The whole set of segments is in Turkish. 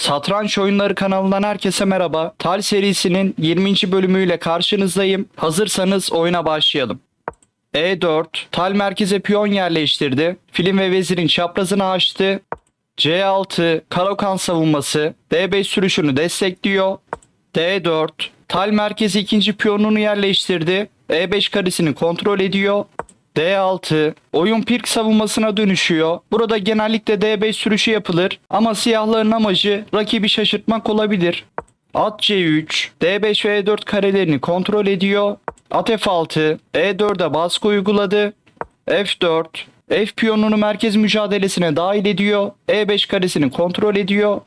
Satranç Oyunları kanalından herkese merhaba. Tal serisinin 20. bölümüyle karşınızdayım. Hazırsanız oyuna başlayalım. E4, Tal merkeze piyon yerleştirdi. Film ve vezirin çaprazını açtı. C6, Karakan savunması, D5 sürüşünü destekliyor. D4, Tal merkezi ikinci piyonunu yerleştirdi. E5 karesini kontrol ediyor. D6, oyun pirk savunmasına dönüşüyor. Burada genellikle D5 sürüşü yapılır ama siyahların amacı rakibi şaşırtmak olabilir. At C3, D5 ve E4 karelerini kontrol ediyor. At F6, E4'e baskı uyguladı. F4, F piyonunu merkez mücadelesine dahil ediyor. E5 karesini kontrol ediyor.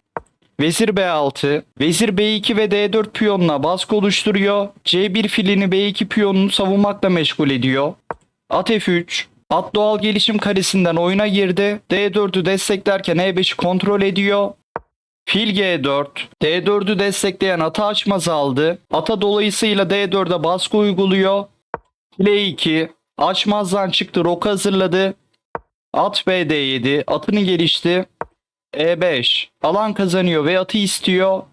Vezir B6, Vezir B2 ve D4 piyonuna baskı oluşturuyor. C1 filini B2 piyonunu savunmakla meşgul ediyor. At F3, At doğal gelişim karesinden oyuna girdi. D4'ü desteklerken E5'i kontrol ediyor. Fil G4, D4'ü destekleyen ata açmaz aldı. Ata dolayısıyla D4'e baskı uyguluyor. Fil E2, açmazdan çıktı, rok hazırladı. At BD7, atını gelişti. E5, alan kazanıyor ve atı istiyor.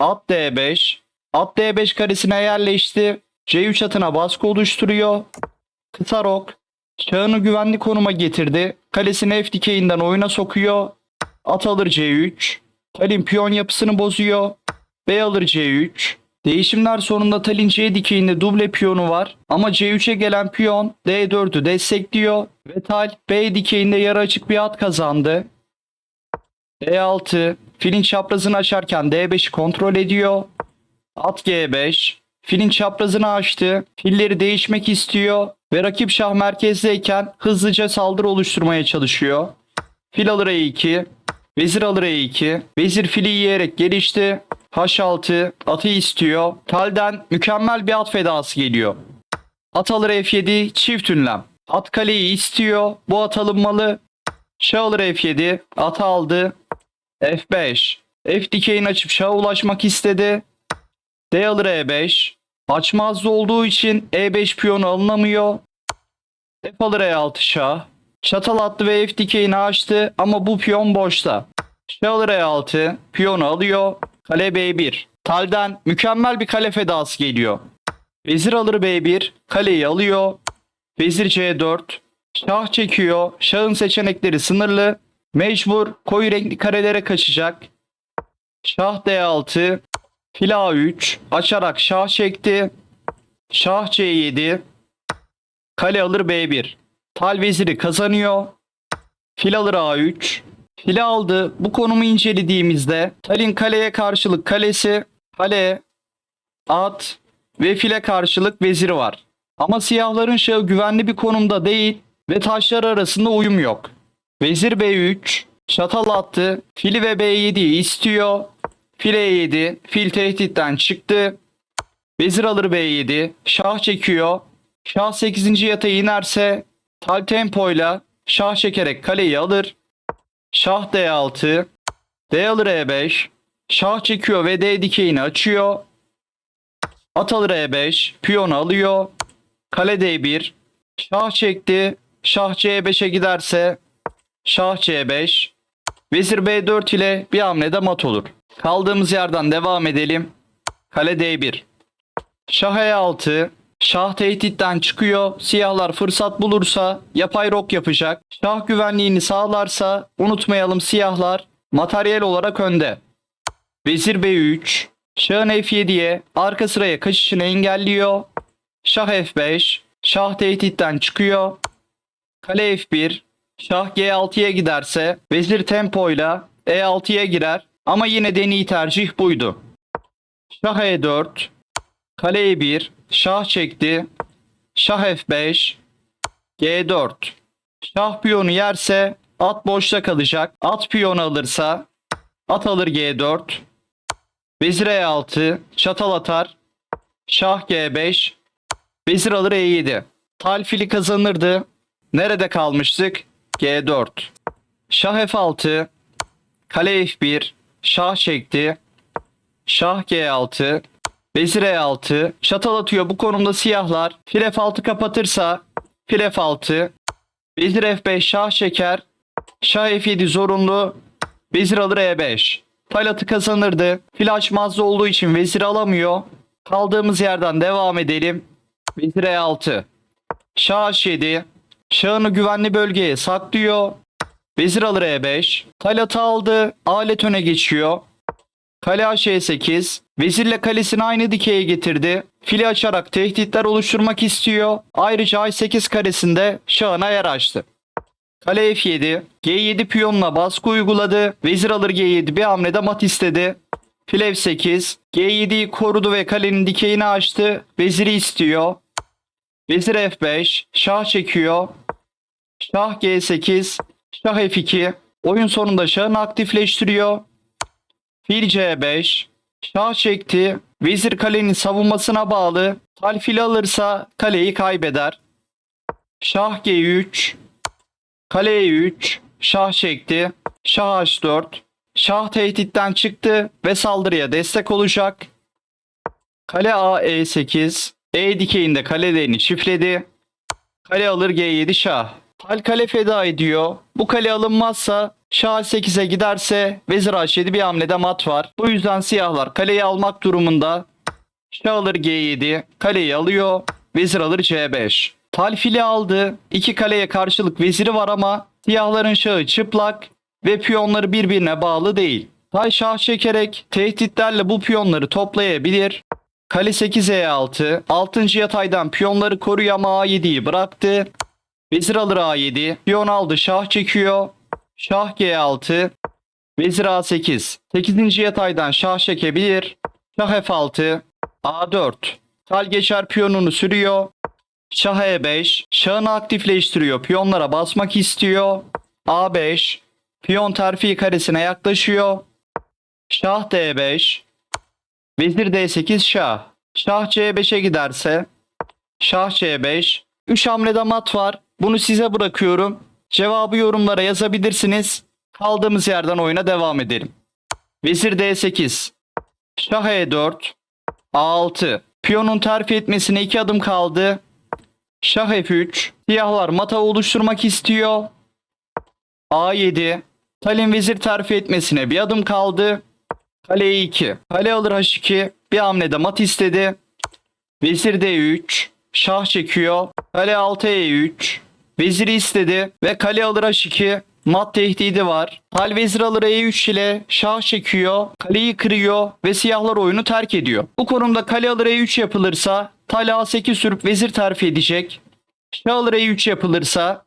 At D5, at D5 karesine yerleşti. C3 atına baskı oluşturuyor. Kısa rok, şahını güvenli konuma getirdi. Kalesini F dikeyinden oyuna sokuyor. At alır C3. Talin piyon yapısını bozuyor. B alır C3. Değişimler sonunda Talin C dikeyinde duble piyonu var ama C3'e gelen piyon D4'ü destekliyor ve Tal B dikeyinde yarı açık bir at kazandı. D6 filin çaprazını açarken D5'i kontrol ediyor. At G5 filin çaprazını açtı. Filleri değişmek istiyor ve rakip şah merkezdeyken hızlıca saldırı oluşturmaya çalışıyor. Fil alır E2. Vezir alır E2. Vezir fili yiyerek gelişti. H6 atı istiyor. Talden mükemmel bir at fedası geliyor. At alır F7 çift ünlem. At kaleyi istiyor. Bu at alınmalı. Şah alır F7. At aldı. F5. F dikeyini açıp şaha ulaşmak istedi. D alır E5. Açmazlı olduğu için E5 piyonu alınamıyor. F alır E6 şah. Çatal attı ve F dikeyini açtı ama bu piyon boşta. Şah alır E6. Piyonu alıyor. Kale B1. Talden mükemmel bir kale fedası geliyor. Vezir alır B1. Kaleyi alıyor. Vezir C4. Şah çekiyor. Şahın seçenekleri sınırlı. Mecbur koyu renkli karelere kaçacak. Şah D6. Fil A3. Açarak şah çekti. Şah C7. Kale alır B1. Tal veziri kazanıyor. Fil alır A3. Fili aldı. Bu konumu incelediğimizde Tal'in kaleye karşılık kalesi, kale, at ve file karşılık veziri var. Ama siyahların şahı güvenli bir konumda değil ve taşlar arasında uyum yok. Vezir B3, çatal attı, fili ve B7'yi istiyor. Fil E7, fil tehditten çıktı. Vezir alır B7, şah çekiyor. Şah 8. yatağa inerse tal tempoyla şah çekerek kaleyi alır. Şah D6, D alır E5, şah çekiyor ve D dikeyini açıyor. At alır E5, piyon alıyor. Kale D1, şah çekti, şah C5'e giderse şah C5, vezir B4 ile bir hamlede mat olur. Kaldığımız yerden devam edelim. Kale D1. Şah E6. Şah tehditten çıkıyor. Siyahlar fırsat bulursa yapay rok yapacak. Şah güvenliğini sağlarsa unutmayalım siyahlar materyal olarak önde. Vezir B3. Şahın F7'ye arka sıraya kaçışını engelliyor. Şah F5. Şah tehditten çıkıyor. Kale F1. Şah G6'ya giderse vezir tempoyla E6'ya girer. Ama yine de en iyi tercih buydu. Şah E4. Kale E1. Şah çekti. Şah F5. G4. Şah piyonu yerse at boşta kalacak. At piyonu alırsa at alır G4. Vezir E6. Çatal atar. Şah G5. Vezir alır E7. Tal fili kazanırdı. Nerede kalmıştık? G4. Şah F6. Kale F1. Şah çekti. Şah G6. Vezir E6. Çatal atıyor bu konumda siyahlar. Fil F6 kapatırsa fil F6. Vezir F5 şah çeker. Şah F7 zorunlu. Vezir alır E5. Tal atı kazanırdı. Fil açmazda olduğu için vezir alamıyor. Kaldığımız yerden devam edelim. Vezir E6. Şah H7. Şahını güvenli bölgeye saklıyor. Vezir alır E5. Tal atı aldı. Alet öne geçiyor. Kale H8. Vezirle kalesini aynı dikeye getirdi. Fili açarak tehditler oluşturmak istiyor. Ayrıca H8 karesinde şahına yer açtı. Kale F7. G7 piyonuna baskı uyguladı. Vezir alır G7 bir hamlede mat istedi. Fil F8. G7'yi korudu ve kalenin dikeyini açtı. Veziri istiyor. Vezir F5. Şah çekiyor. Şah G8. Şah F2. Oyun sonunda şahını aktifleştiriyor. Fil C5. Şah çekti. Vezir kalenin savunmasına bağlı. Tal fil alırsa kaleyi kaybeder. Şah G3. Kale E3. Şah çekti. Şah H4. Şah tehditten çıktı ve saldırıya destek olacak. Kale A E8. E dikeyinde kalelerini çiftledi. Kale alır G7 şah. Tal kale feda ediyor. Bu kale alınmazsa Şah 8'e giderse Vezir H7 bir hamlede mat var. Bu yüzden siyahlar kaleyi almak durumunda. Şah alır G7. Kaleyi alıyor. Vezir alır C5. Tal fili aldı. İki kaleye karşılık veziri var ama siyahların şahı çıplak ve piyonları birbirine bağlı değil. Tal şah çekerek tehditlerle bu piyonları toplayabilir. Kale 8 E6. 6. yataydan piyonları koruyor ama A7'yi bıraktı. Vezir alır A7. Piyon aldı şah çekiyor. Şah G6. Vezir A8. 8. yataydan şah çekebilir. Şah F6. A4. Tal geçer piyonunu sürüyor. Şah E5. Şahını aktifleştiriyor. Piyonlara basmak istiyor. A5. Piyon terfi karesine yaklaşıyor. Şah D5. Vezir D8 şah. Şah C5'e giderse. Şah C5. 3 hamlede mat var. Bunu size bırakıyorum. Cevabı yorumlara yazabilirsiniz. Kaldığımız yerden oyuna devam edelim. Vezir D8. Şah E4. A6. Piyonun terfi etmesine 2 adım kaldı. Şah F3. Siyahlar mata oluşturmak istiyor. A7. Talin vezir terfi etmesine bir adım kaldı. Kale E2. Kale alır H2. Bir hamlede mat istedi. Vezir D3. Şah çekiyor. Kale 6 E3. Veziri istedi ve kale alır H2. Mat tehdidi var. Tal vezir alır E3 ile şah çekiyor. Kaleyi kırıyor ve siyahlar oyunu terk ediyor. Bu konumda kale alır E3 yapılırsa tal A8 sürüp vezir terfi edecek. Şah alır E3 yapılırsa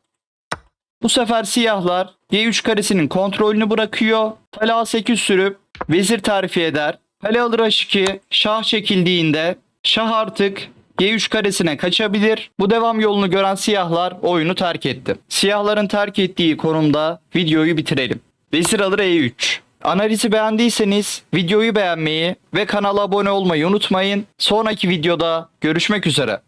bu sefer siyahlar G3 karesinin kontrolünü bırakıyor. Tal A8 sürüp vezir terfi eder. Kale alır H2 şah çekildiğinde şah artık G3 karesine kaçabilir. Bu devam yolunu gören siyahlar oyunu terk etti. Siyahların terk ettiği konumda videoyu bitirelim. Vezir alır E3. Analizi beğendiyseniz videoyu beğenmeyi ve kanala abone olmayı unutmayın. Sonraki videoda görüşmek üzere.